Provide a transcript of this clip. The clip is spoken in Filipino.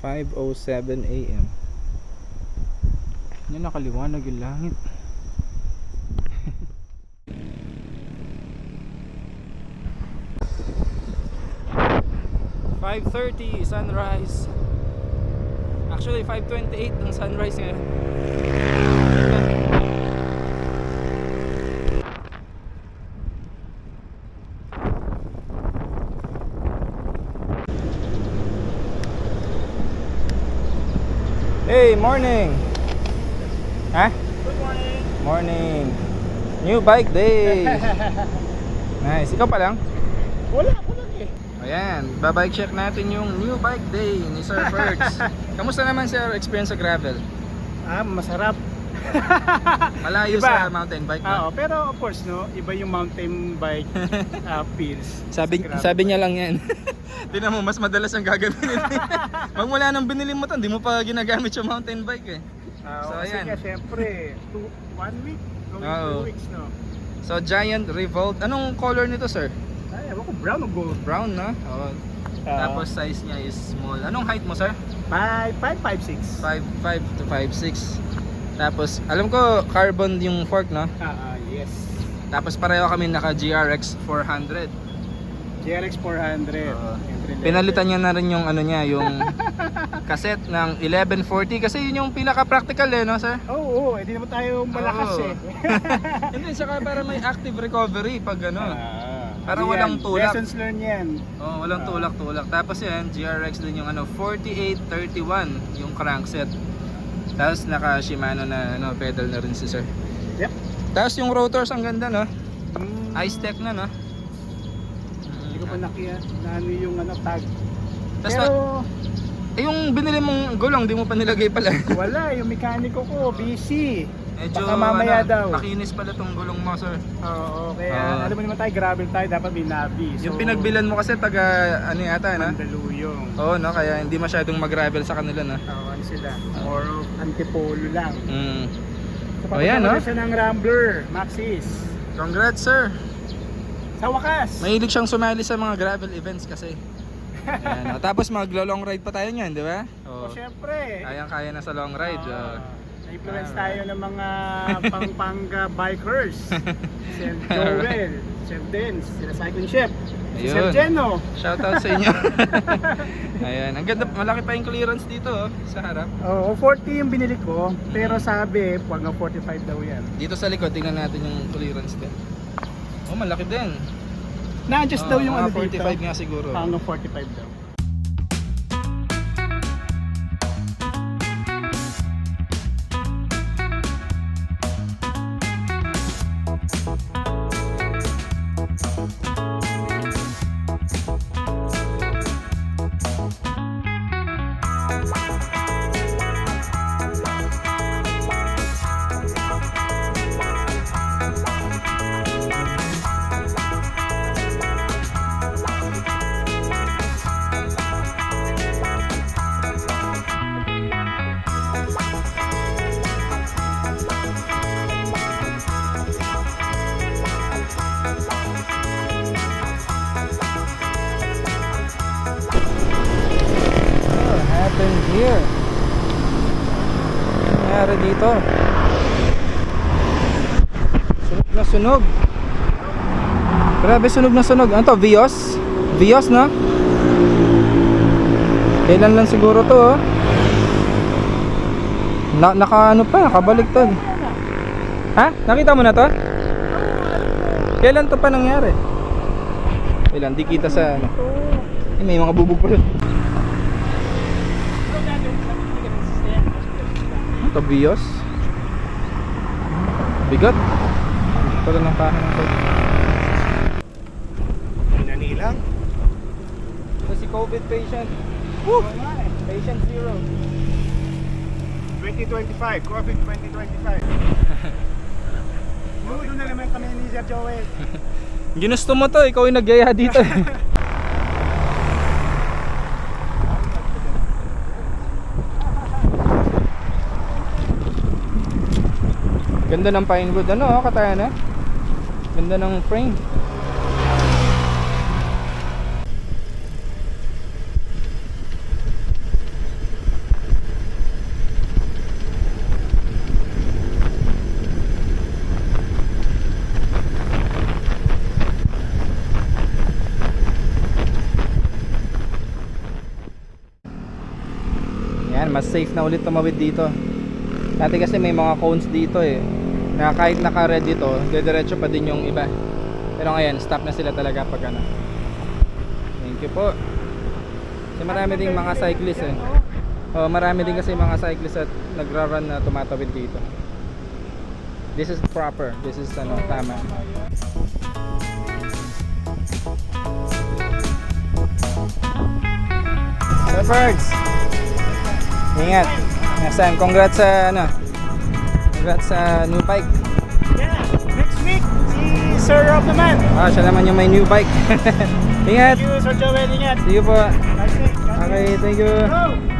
5.07 a.m. Yan nakaliwanag yung langit. Five thirty sunrise. Actually, 5.28 ng sunrise ngayon. Hey, morning! Ha? Good morning. Morning! New bike day! nice. Ikaw pa lang? Wala ako lang eh. Ayan, babike check natin yung new bike day ni Sir Bergs. Kamusta naman sir experience sa gravel? Ah, masarap. Malayo Iba. sa mountain bike Ah, na? pero of course no, iba yung mountain bike ah, feels. Sabi, sabi niya lang yan. Tingnan mo, mas madalas ang gagamitin. Magmula nang binili mo to, hindi mo pa ginagamit yung mountain bike eh. Ah, So, kasi ayan. nga syempre, two, one week, going Oo. two weeks no. So, Giant Revolt. Anong color nito sir? Ay, ewan ko, brown o gold? Brown, no? Oh, Ah, Tapos size niya is small. Anong height mo sir? 5, 5, 5, 6. 5'5 to 5'6. Tapos, alam ko, carbon yung fork, no? Ah, ah, yes. Tapos pareho kami naka GRX 400. GRX 400. Oo. Entry level. Pinalitan niya na rin yung ano niya, yung cassette ng 1140 kasi yun yung pinaka practical eh, no, sir? Oo, oh, hindi naman tayo malakas Oo. eh. Hindi, saka para may active recovery pag ano. Ah, Parang ano walang tulak. Lessons learned yan. Oh, walang Ah. tulak-tulak. Tapos yan, GRX din yung ano 4831 yung crankset. Tapos naka Shimano na ano pedal na rin si sir. Yep. Tapos yung rotors ang ganda, no? Mm, Ice Tech na, no? Hindi ko pa nakiya na ano yung ano tag. Tapos Pero Eh, yung binili mong gulong, di mo pa nilagay pala. wala, yung mekaniko ko busy. Medyo Baka mamaya ano, daw. makinis pala tong gulong mo, sir. Oo, kaya Oo. alam mo naman tayo, gravel tayo, dapat may nabi. So, yung pinagbilan mo kasi taga ano yata, no? Mandaluyong. Oo, no? Kaya hindi masyadong mag-gravel sa kanila, no? Oo, ano sila? More of antipolo lang. Mm. So, Oh, yan, no? papunta siya ng Rambler, Maxis. Congrats, sir. Sa wakas. Mahilig siyang sumali sa mga gravel events kasi. Ayan, no? Tapos mag-long ride pa tayo niyan, di ba? O, Oo. syempre. Kayang-kaya na sa long ride. Oo. oo. Na-influence tayo ng mga pang-panga bikers. Sir Joel, Sir Dens, sila Cycling Chef, si Ayun. Jeno. Shoutout sa inyo. Ayan, ang ganda, malaki pa yung clearance dito, oh, sa harap. Oo, 40 yung binili ko, pero sabi, hanggang 45 daw yan. Dito sa likod, tingnan natin yung clearance din. Oh, malaki din. Na-adjust daw yung ano dito. 45 nga siguro. Hanggang 45 daw. Nangyari dito? Sunog na sunog. Grabe sunog na sunog. Ano to? Vios? Vios na? Kailan lang siguro to oh. Na naka ano pa, nakabaliktad. Ha? Nakita mo na to? Kailan to pa nangyari? Kailan? Di kita sa ano. Eh, may mga bubog pa rin. Ito bios. Bigat. Rin ang kahan ng kotse. Nanilang? Ito si COVID patient. Woo! Patient zero. 2025, COVID 2025. Nudo na naman kami ni Sir Joel. Ginusto mo to, ikaw yung nagyaya dito. Ganda ng pine wood. Ano, oh, kataya na. Ganda ng frame. Yan, mas safe na ulit tumawid dito. Dati kasi may mga cones dito eh. Na kahit naka-red dito, diretso pa din yung iba. Pero ngayon, stop na sila talaga pag ano. Thank you po. Kasi marami ding mga cyclists eh. Oh, marami din kasi mga cyclists at nagra-run na tumatawid dito. This is proper. This is ano, tama. So birds. Ingat. Next time, congrats sa ano. Congrats sa new bike. Yeah, next week, si Sir of the Man. Ah, siya naman yung may new bike. Ingat. Thank you, Sir Joel. Ingat. See you po. Okay, thank you. Go!